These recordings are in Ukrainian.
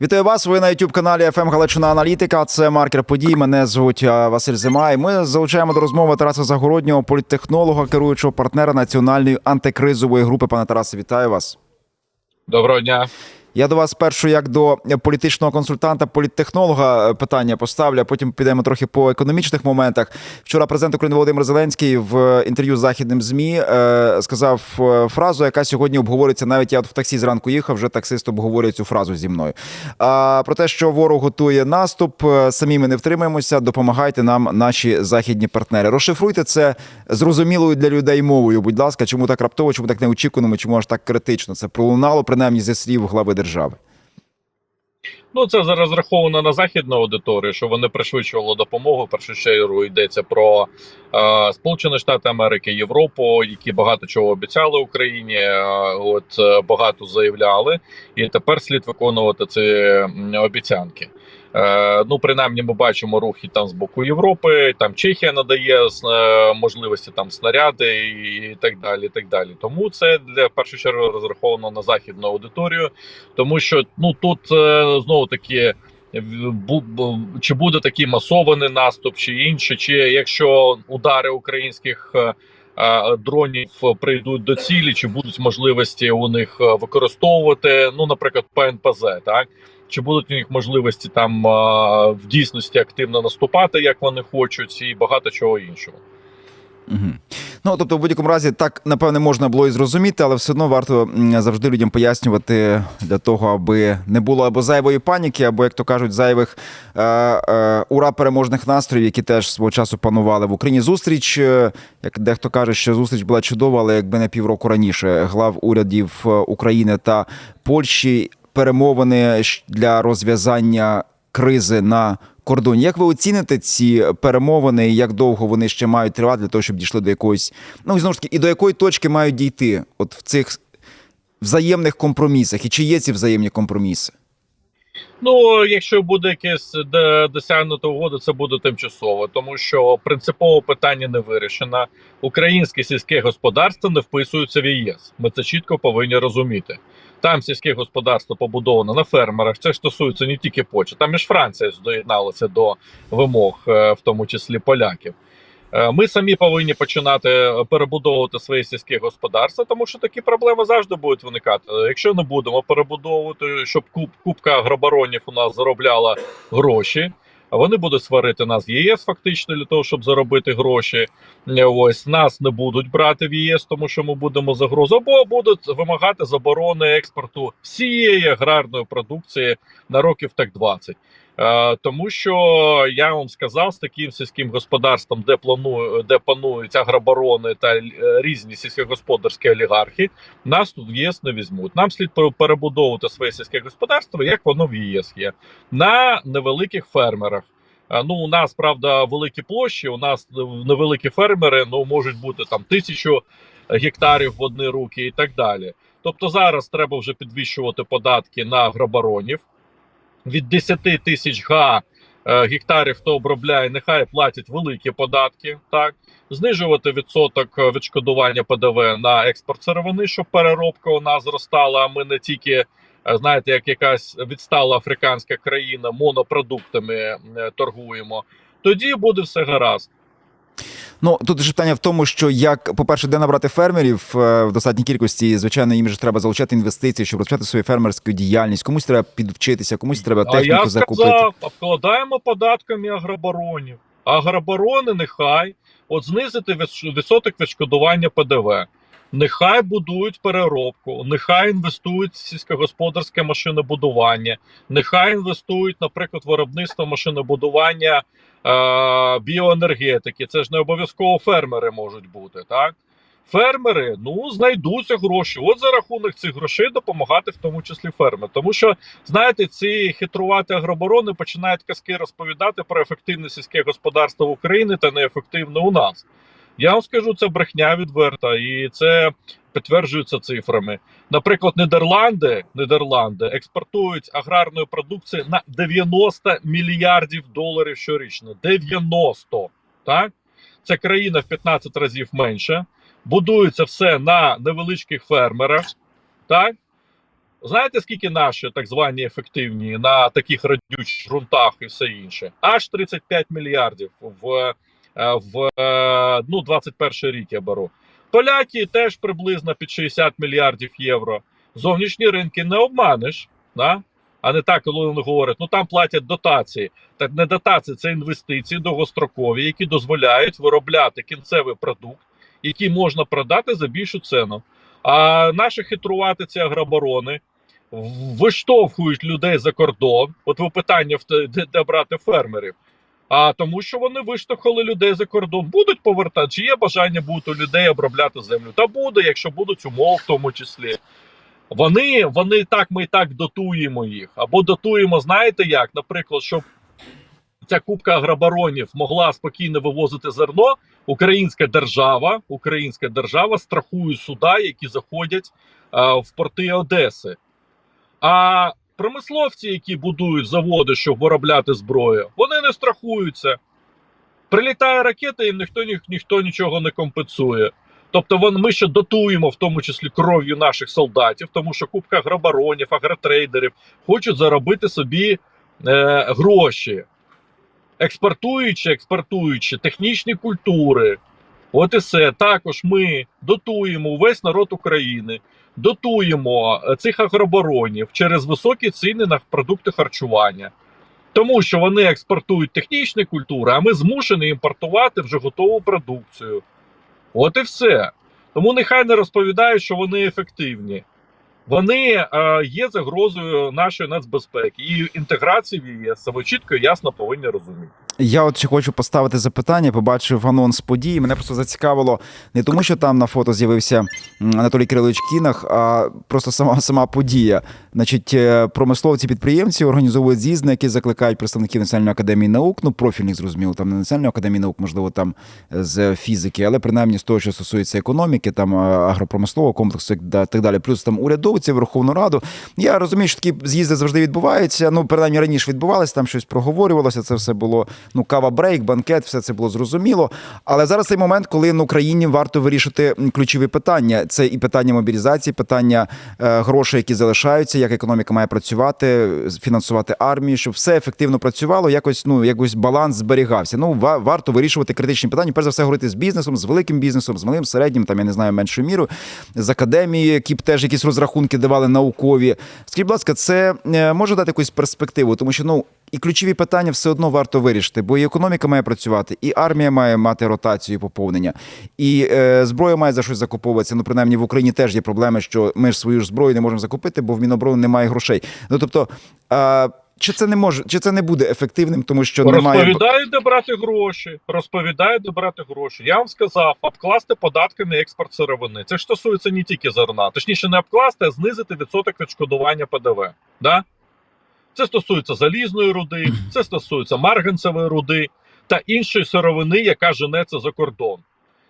Вітаю вас. Ви на youtube каналі FM Галичина Аналітика. Це маркер подій. Мене звуть Василь Зима. І ми залучаємо до розмови Тараса Загороднього, політтехнолога, керуючого партнера національної антикризової групи. Пане Тарасе, вітаю вас. Доброго дня. Я до вас спершу, як до політичного консультанта, політтехнолога, е, питання поставлю, а потім підемо трохи по економічних моментах. Вчора президент України Володимир Зеленський в інтерв'ю з західним змі е, сказав е, фразу, яка сьогодні обговорюється. Навіть я от в таксі зранку їхав, вже таксист обговорює цю фразу зі мною. Про те, що ворог готує наступ, е, самі ми не втримаємося. Допомагайте нам, наші західні партнери. Розшифруйте це зрозумілою для людей мовою. Будь ласка, чому так раптово, чому так неочікувано, чому аж так критично? Це пролунало принаймні зі слів глави держави. Ну це зараз розраховано на західну аудиторію, що вони пришвидшували допомогу. В першу чергу йдеться про е, Сполучені Штати Америки, Європу, які багато чого обіцяли Україні. Е, от е, багато заявляли, і тепер слід виконувати ці обіцянки. Е, ну, принаймні, ми бачимо рухи там з боку Європи. Там Чехія надає е, можливості там снаряди і так далі. І так далі. Тому це для в першу чергу розраховано на західну аудиторію, тому що ну тут е, знову таки. Чи буде такий масований наступ, чи інше, чи якщо удари українських дронів прийдуть до цілі, чи будуть можливості у них використовувати, ну, наприклад, ПНПЗ, так чи будуть у них можливості там в дійсності активно наступати, як вони хочуть, і багато чого іншого. Угу. Ну тобто, в будь-якому разі, так напевне можна було і зрозуміти, але все одно варто завжди людям пояснювати для того, аби не було або зайвої паніки, або як то кажуть, зайвих е, е, ура переможних настроїв, які теж свого часу панували в Україні. Зустріч, е, як дехто каже, що зустріч була чудова, але якби не півроку раніше глав урядів е, України та Польщі перемовини для розв'язання кризи на кордоні. Як ви оціните ці перемовини, і як довго вони ще мають тривати для того, щоб дійшли до якоїсь, ну знову ж таки, і до якої точки мають дійти, от в цих взаємних компромісах, і чи є ці взаємні компроміси? Ну, якщо буде якесь досягнута угода, це буде тимчасово, тому що принципове питання не вирішено. Українське сільське господарство не вписується в ЄС. Ми це чітко повинні розуміти. Там сільське господарство побудовано на фермерах. Це стосується не тільки Польщі. Там і Франція доєдналася до вимог, е, в тому числі поляків. Е, Ми самі повинні починати е, перебудовувати своє сільське господарство, тому що такі проблеми завжди будуть виникати. Якщо не будемо перебудовувати, щоб куб, кубка агробаронів у нас заробляла гроші. Вони будуть сварити нас в ЄС фактично для того, щоб заробити гроші. Е, Ось нас не будуть брати в ЄС, тому що ми будемо загрозу, або будуть вимагати заборони експорту всієї аграрної продукції на років так 20. Е, тому що я вам сказав, з таким сільським господарством, де планую, де панують агробарони та е, різні сільськогосподарські олігархи, нас тут в єс не візьмуть. Нам слід пере- перебудовувати своє сільське господарство, як воно в ЄС є, на невеликих фермерах. Ну, у нас правда великі площі. У нас невеликі фермери, ну можуть бути там тисячу гектарів в одні руки і так далі. Тобто зараз треба вже підвищувати податки на агробаронів від 10 тисяч га е, гектарів, хто обробляє, нехай платять великі податки. Так знижувати відсоток е, відшкодування ПДВ на експорт сировини, щоб переробка у нас зростала. А ми не тільки е, знаєте, як якась відстала африканська країна монопродуктами торгуємо. Тоді буде все гаразд. Ну тут ж питання в тому, що як, по-перше, де набрати фермерів е, в достатній кількості, звичайно, їм же треба залучати інвестиції, щоб розпочати свою фермерську діяльність. Комусь треба підвчитися, комусь треба А я техніку закупити. сказав, обкладаємо податками агробаронів. Агробарони нехай от знизити відсоток відшкодування ПДВ. Нехай будують переробку, нехай інвестують в сільськогосподарське машинобудування, нехай інвестують, наприклад, виробництво машинобудування біоенергетики. Це ж не обов'язково фермери можуть бути, так? Фермери, ну знайдуться гроші. От за рахунок цих грошей допомагати, в тому числі фермерам. Тому що знаєте, ці хитрувати агроборони починають казки розповідати про ефективне сільське господарство в Україні та неефективне у нас. Я вам скажу, це брехня відверта, і це підтверджується цифрами. Наприклад, Нідерланди, Нідерланди експортують аграрної продукції на 90 мільярдів доларів щорічно. 90! Так? Це країна в 15 разів менше. Будується все на невеличких фермерах. Так? Знаєте, скільки наші так звані ефективні на таких радючих ґрунтах і все інше? Аж 35 мільярдів в, е, в е, ну, 21 рік я беру. Поляки теж приблизно під 60 мільярдів євро. Зовнішні ринки не обманеш. Да? А не так, коли вони говорять, ну там платять дотації. Так не дотації, це інвестиції довгострокові, які дозволяють виробляти кінцевий продукт, який можна продати за більшу ціну. А наші хитрувати ці агроборони виштовхують людей за кордон. От ви питання де брати фермерів. А тому, що вони виштовхали людей за кордон, будуть повертати. Чи є бажання бути у людей обробляти землю? Та буде, якщо будуть умови, в тому числі. Вони, вони так, ми і так дотуємо їх. Або дотуємо, знаєте як? Наприклад, щоб ця кубка агробаронів могла спокійно вивозити зерно. Українська держава, Українська держава страхує суда, які заходять а, в порти Одеси. А промисловці, які будують заводи, щоб виробляти зброю, вони не страхуються. Прилітає ракета, їм ніхто, ні, ніхто нічого не компенсує. Тобто вон, ми ще дотуємо, в тому числі кров'ю наших солдатів, тому що купка агробаронів, агротрейдерів хочуть заробити собі е, гроші, експортуючи, експортуючи технічні культури. От і все. Також ми дотуємо увесь народ України, дотуємо е, цих агробаронів через високі ціни на продукти харчування. Тому що вони експортують технічні культури, а ми змушені імпортувати вже готову продукцію. От і все. Тому нехай не розповідають, що вони ефективні. Вони е, є загрозою нашої нацбезпеки і інтеграції в ЄС. Це ви чітко і ясно повинні розуміти. Я от ще хочу поставити запитання. Побачив анонс події. Мене просто зацікавило не тому, що там на фото з'явився Анатолій Кирилович Кінах, а просто сама сама подія. Значить, е, промисловці підприємці організовують з'їзд, на який закликають представників Національної академії наук. Ну, профільних зрозуміло, там не Національної академії наук, можливо, там е, з фізики, але принаймні з того, що стосується економіки, там е, агропромислового комплексу так далі. Плюс там урядовці, Верховну Раду. Я розумію, що такі з'їзди завжди відбуваються. Ну, принаймні раніше відбувалися, там щось проговорювалося. Це все було ну кава брейк, банкет, все це було зрозуміло. Але зараз цей момент, коли на Україні варто вирішити ключові питання. Це і питання мобілізації, питання е, грошей, які залишаються, як економіка має працювати, фінансувати армію, щоб все ефективно працювало, якось ну якось баланс зберігався. Ну ва- варто вирішувати критичні питання. Перш за все, говорити з бізнесом, з великим бізнесом, з малим, середнім, там я не знаю меншою мірою, з академії, які б теж якісь розрахунки давали наукові. Скажіть, будь ласка, це е, може дати якусь перспективу, тому що ну. І ключові питання все одно варто вирішити, бо і економіка має працювати, і армія має мати ротацію поповнення, і е, зброя має за щось закуповуватися. Ну, принаймні в Україні теж є проблеми, що ми ж свою ж зброю не можемо закупити, бо в Міноборони немає грошей. Ну тобто, е, чи це не може, чи це не буде ефективним, тому що немає Розповідають, де брати гроші. Розповідають, де брати гроші. Я вам сказав, обкласти податки на експорт сировини. Це ж стосується не тільки зерна. Точніше, не обкласти, а знизити відсоток відшкодування ПДВ. Да? Це стосується залізної руди, це стосується марганцевої руди та іншої сировини, яка женеться за кордон.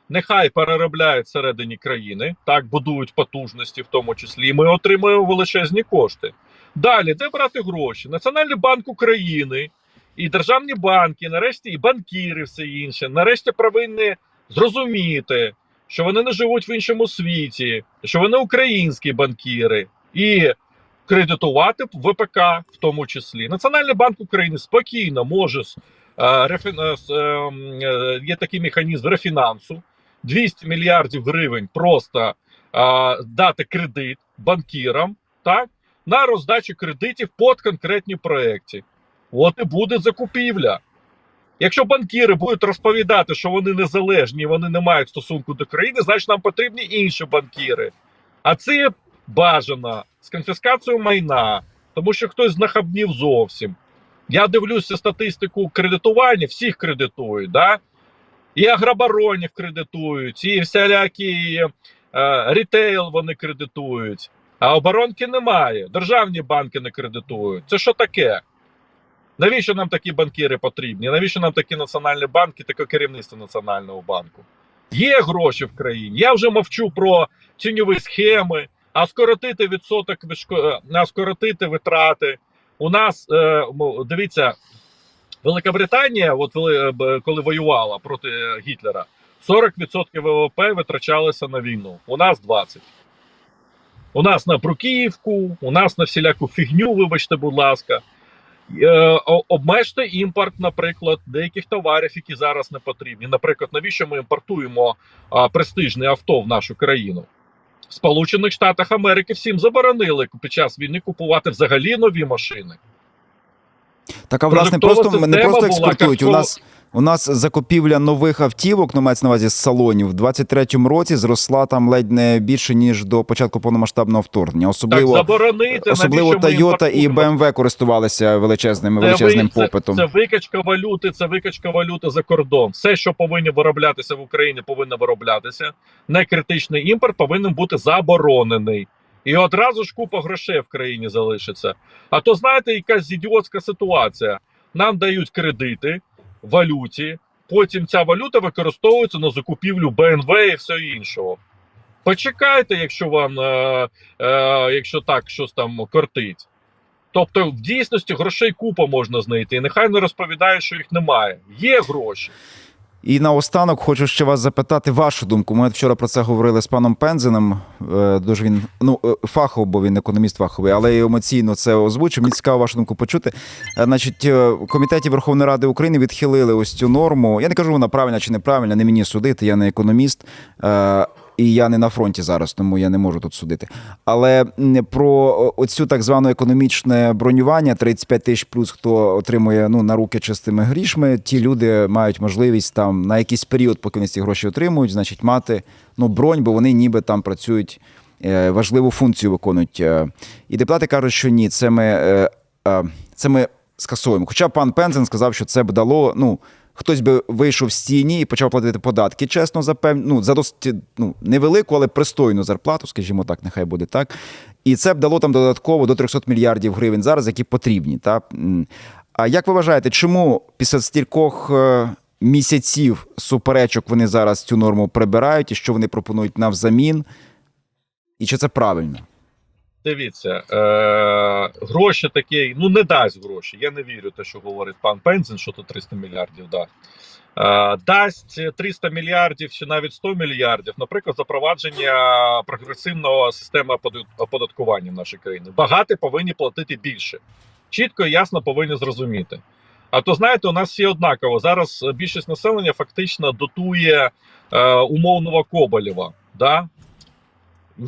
Нехай переробляють всередині країни, так будують потужності, в тому числі. і Ми отримуємо величезні кошти. Далі, де брати гроші? Національний банк України і державні банки, нарешті, і банкіри, все інше, нарешті повинні зрозуміти, що вони не живуть в іншому світі, що вони українські банкіри, і кредитувати ВПК в тому числі. Національний банк України спокійно може е, е, е, є такий механізм рефінансу. 200 мільярдів гривень просто дати кредит банкірам, так? на роздачу кредитів під конкретні проекти. От і буде закупівля. Якщо банкіри будуть розповідати, що вони незалежні, вони не мають стосунку до країни, значить нам потрібні інші банкіри. А це бажано з конфіскацією майна, тому що хтось знахабнів зовсім. Я дивлюся статистику кредитування, всіх кредитують, да? і агробаронів кредитують, і всілякі е, рітейл вони кредитують. А оборонки немає. Державні банки не кредитують. Це що таке? Навіщо нам такі банкіри потрібні? Навіщо нам такі національні банки, таке керівництво Національного банку? Є гроші в країні. Я вже мовчу про тіньові схеми, а скоротити відсоток а скоротити витрати. У нас е, дивіться, Великобританія, от коли, е, коли воювала проти е, Гітлера, 40% ВВП витрачалося на війну. У нас 20%. У нас на бруківку, у нас на всіляку фігню, вибачте, будь ласка. Е, обмежте імпорт, наприклад, деяких товарів, які зараз не потрібні. Наприклад, навіщо ми імпортуємо престижне авто в нашу країну? В Сполучених Штатах Америки всім заборонили під час війни купувати взагалі нові машини. Так, а власне, просто не просто просто була, експортують. У нас у нас закупівля нових автівок, ну мається на увазі з салонів, в 23-му році зросла там ледь не більше ніж до початку повномасштабного вторгнення. Так Особливо заборонити особливо Toyota і? BMW користувалися величезним Це величезним ви- це- попитом. Це, викачка валюти, це викачка валюти за кордон. Все, що повинні вироблятися в Україні, повинно вироблятися. Некритичний імпорт повинен бути заборонений. І одразу ж купа грошей в країні залишиться. А то знаєте, якась ідіотська ситуація. Нам дають кредити валюті, потім ця валюта використовується на закупівлю БНВ і все іншого. Почекайте, якщо вам, е, е, якщо так щось там кортить. Тобто, в дійсності грошей купа можна знайти. І нехай не розповідає, що їх немає. Є гроші. І наостанок хочу ще вас запитати вашу думку. Ми вчора про це говорили з паном Пензеном. Е, Дуже він ну е, фахово, бо він економіст фаховий, але і емоційно це озвучив. Мені цікаво вашу думку почути. Е, Значить, комітеті Верховної Ради України відхилили ось цю норму. Я не кажу, вона правильна чи неправильна, не мені судити. Я не економіст. І я не на фронті зараз, тому я не можу тут судити. Але про оцю так звану економічне бронювання 35 тисяч плюс, хто отримує ну на руки чистими грішми, ті люди мають можливість там на якийсь період, поки вони ці гроші отримують, значить, мати ну бронь, бо вони ніби там працюють. е, Важливу функцію виконують. Е, І депутати кажуть, що ні, це ми, е, це ми скасуємо. Хоча пан Пензен сказав, що це б дало. Ну, хтось би вийшов з тіні і почав платити податки чесно за пев... ну, за досить ну, невелику, але пристойну зарплату, скажімо так, нехай буде так. І це б дало там додатково до 300 мільярдів гривень зараз, які потрібні. Та? А як ви вважаєте, чому після стількох е, місяців суперечок вони зараз цю норму прибирають і що вони пропонують навзамін? І чи це правильно? Дивіться, е, гроші такі, ну не дасть гроші. Я не вірю те, що говорить пан Пензен, що то 300 мільярдів дасть. Е, дасть 300 мільярдів чи навіть 100 мільярдів, наприклад, запровадження прогресивного системи оподаткування в нашій країні. Багаті повинні платити більше. Чітко і ясно повинні зрозуміти. А то знаєте, у нас всі однаково. Зараз більшість населення фактично дотує е, умовного Коболєва. Да?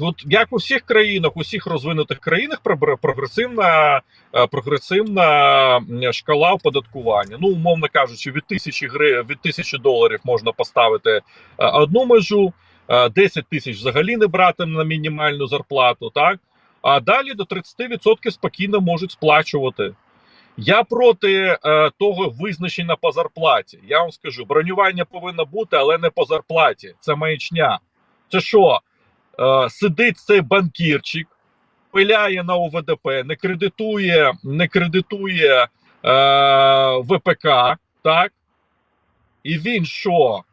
От як у всіх країнах, у всіх розвинутих країнах прогресивна, е, прогресивна шкала оподаткування. Ну, умовно кажучи, від тисячі гри від тисячі доларів можна поставити е, одну межу, е, 10 тисяч взагалі не брати на мінімальну зарплату, так а далі до 30% спокійно можуть сплачувати. Я проти е, того визначення по зарплаті. Я вам скажу, бронювання повинно бути, але не по зарплаті. Це маячня. Це що? Е, сидить цей банкірчик, пиляє на ОВДП, не кредитує, не кредитує е, ВПК, так? І він що?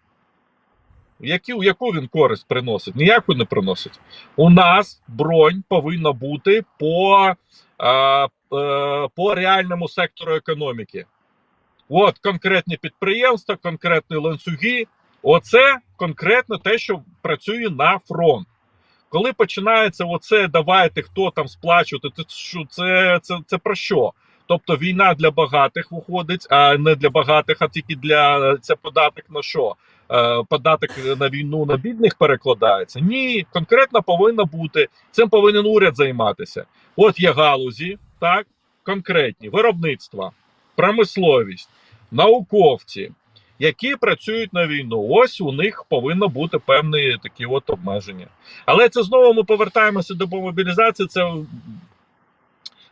Яку, яку він користь приносить? Ніяку не приносить. У нас бронь повинна бути по, е, е, по реальному сектору економіки. От конкретні підприємства, конкретні ланцюги. Оце конкретно те, що працює на фронт. Коли починається оце, давайте хто там сплачувати, що це, це, це про що? Тобто війна для багатих виходить, а не для багатих, а тільки для це податок на що? Е, податок на війну на бідних перекладається? Ні, конкретно повинно бути. Цим повинен уряд займатися. От є галузі, так, конкретні виробництва, промисловість, науковці, які працюють на війну. Ось у них повинно бути певні такі от обмеження. Але це знову ми повертаємося до мобілізації. Це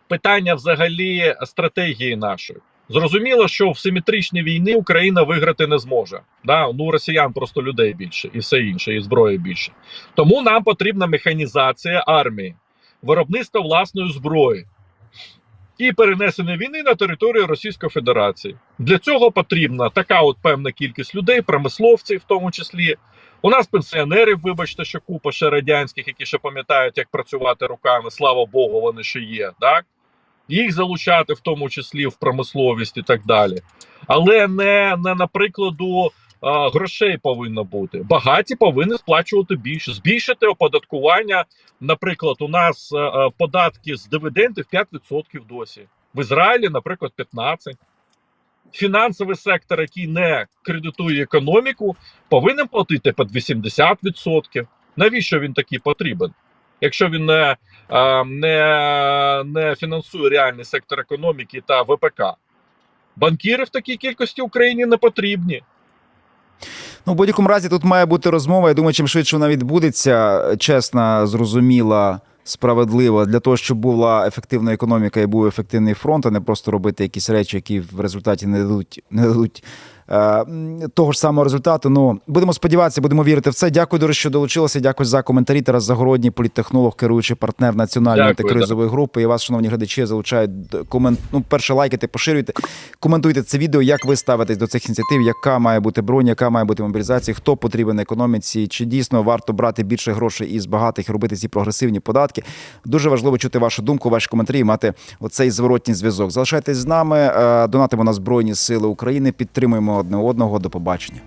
питання взагалі стратегії нашої. Зрозуміло, що в симетричній війні Україна виграти не зможе. Да? Ну, росіян просто людей більше і все інше, і зброї більше. Тому нам потрібна механізація армії, виробництво власної зброї і перенесення війни на територію Російської Федерації. Для цього потрібна така от певна кількість людей, промисловців, в тому числі. У нас пенсіонерів, вибачте, що купа ще радянських, які ще пам'ятають, як працювати руками. Слава Богу, вони ще є. Так? Їх залучати, в тому числі в промисловість і так далі. Але не, не на прикладу а, грошей повинно бути. Багаті повинні сплачувати більше, збільшити оподаткування. Наприклад, у нас е, е, податки з дивідендів 5% досі. В Ізраїлі, наприклад, 15%. Фінансовий сектор, який не кредитує економіку, повинен платити під 80%. Навіщо він такий потрібен? Якщо він не, е, не, не фінансує реальний сектор економіки та ВПК. Банкіри в такій кількості Україні не потрібні. Ну, в будь-якому разі тут має бути розмова. Я думаю, чим швидше вона відбудеться, чесна, зрозуміла, справедлива, для того, щоб була ефективна економіка і був ефективний фронт, а не просто робити якісь речі, які в результаті не дадуть, не дадуть того ж самого результату. Ну будемо сподіватися, будемо вірити в це. Дякую, дуже, що долучилися. Дякую за коментарі. Тарас Загородній, політтехнолог, керуючий партнер національної Дякую, антикризової групи. І вас, шановні глядачі, залучають до комент. Ну, перше, лайкайте, поширюйте, коментуйте це відео. Як ви ставитесь до цих ініціатив? Яка має бути бронь, яка має бути мобілізація? Хто потрібен економіці? Чи дійсно варто брати більше грошей із багатих і робити ці прогресивні податки? Дуже важливо чути вашу думку, ваші коментарі, і мати оцей зворотній зв'язок. Залишайтесь з нами, е, донатимо на збройні сили України, підтримуємо одне одного. До побачення.